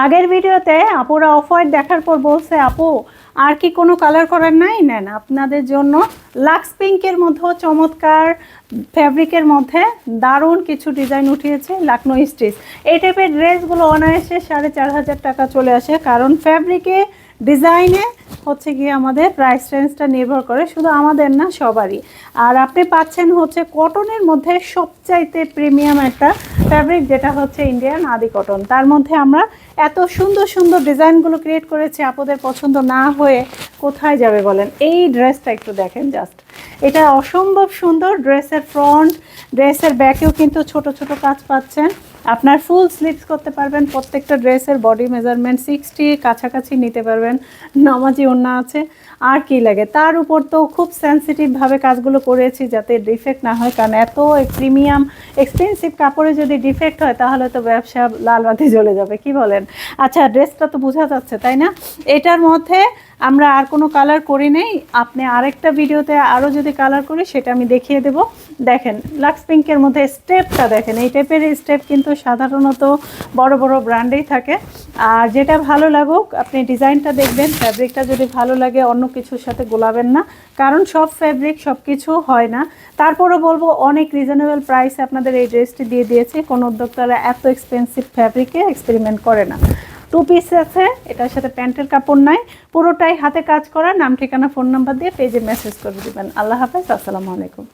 আগের ভিডিওতে আপুরা অফ হোয়াইট দেখার পর বলছে, আপু, আর কি কোনো কালার করার নাই? নেন, আপনাদের জন্য লাক্স পিঙ্কের মধ্যেও চমৎকার ফ্যাব্রিকের মধ্যে দারুণ কিছু ডিজাইন উঠিয়েছে লাকনো স্টিচ। এই টাইপের ড্রেসগুলো অনায়াসে সাড়ে চার হাজার টাকা চলে আসে, কারণ ফ্যাব্রিকে ডিজাইনে হচ্ছে গিয়ে আমাদের প্রাইস রেঞ্জটা নির্ভর করে, শুধু আমাদের না, সবারই। আর আপনি পাচ্ছেন হচ্ছে কটনের মধ্যে সবচাইতে প্রিমিয়াম একটা ফ্যাব্রিক যেটা হচ্ছে ইন্ডিয়ান আদি কটন তার মধ্যে আমরা এত সুন্দর সুন্দর ডিজাইনগুলো ক্রিয়েট করেছি, আপনাদের পছন্দ না হয়ে কোথায় যাবে বলেন? এই ড্রেসটা একটু দেখেন জাস্ট এটা অসম্ভব সুন্দর ড্রেসের ফ্রন্ট ড্রেসের ব্যাকেও কিন্তু ছোট ছোট কাজ পাচ্ছেন। আপনার ফুল স্লিপস করতে পারবেন, প্রত্যেকটা ড্রেসের বডি মেজারমেন্ট সিক্সটি কাছাকাছি নিতে পারবেন, নামাজি ওড়না আছে, আর কি লাগে? তার উপর তো খুব সেন্সিটিভভাবে কাজগুলো করেছি যাতে ডিফেক্ট না হয়, কারণ এত প্রিমিয়াম এক্সপেন্সিভ কাপড়ে যদি ডিফেক্ট হয়, তাহলে তো ব্যবসা লাল বাতি জ্বলে যাবে, কি বলেন? আচ্ছা ড্রেসটা তো বোঝা যাচ্ছে, তাই না? এটার মধ্যে আমরা আর কোনো কালার করি নেই। আপনি আরেকটা ভিডিওতে আরও যদি কালার করি, সেটা আমি দেখিয়ে দেব। দেখেন লাক্স পিঙ্কের মধ্যে স্টেপটা দেখেন, এই টাইপের স্টেপ কিন্তু সাধারণত বড় বড় ব্র্যান্ডেই থাকে। আর যেটা ভালো লাগুক, আপনি ডিজাইনটা দেখবেন ফ্যাব্রিকটা যদি ভালো লাগে, অন্য কিছুর সাথে গোলাবেন না। কারণ সব ফ্যাব্রিক সব কিছু হয় না। তারপরও বলব, অনেক রিজনেবল প্রাইসে আপনাদের এই ড্রেসটি দিয়ে দিয়েছি। কোনো উদ্যোক্তারা এত এক্সপেন্সিভ ফ্যাব্রিকে এক্সপেরিমেন্ট করে না। টু পিস আছে, এটার সাথে প্যান্টের কাপড় নাই, পুরোটাই হাতে কাজ করা, নাম, ঠিকানা ফোন নাম্বার দিয়ে পেজে মেসেজ করে দেবেন। আল্লাহ হাফেজ, আসসালামু আলাইকুম।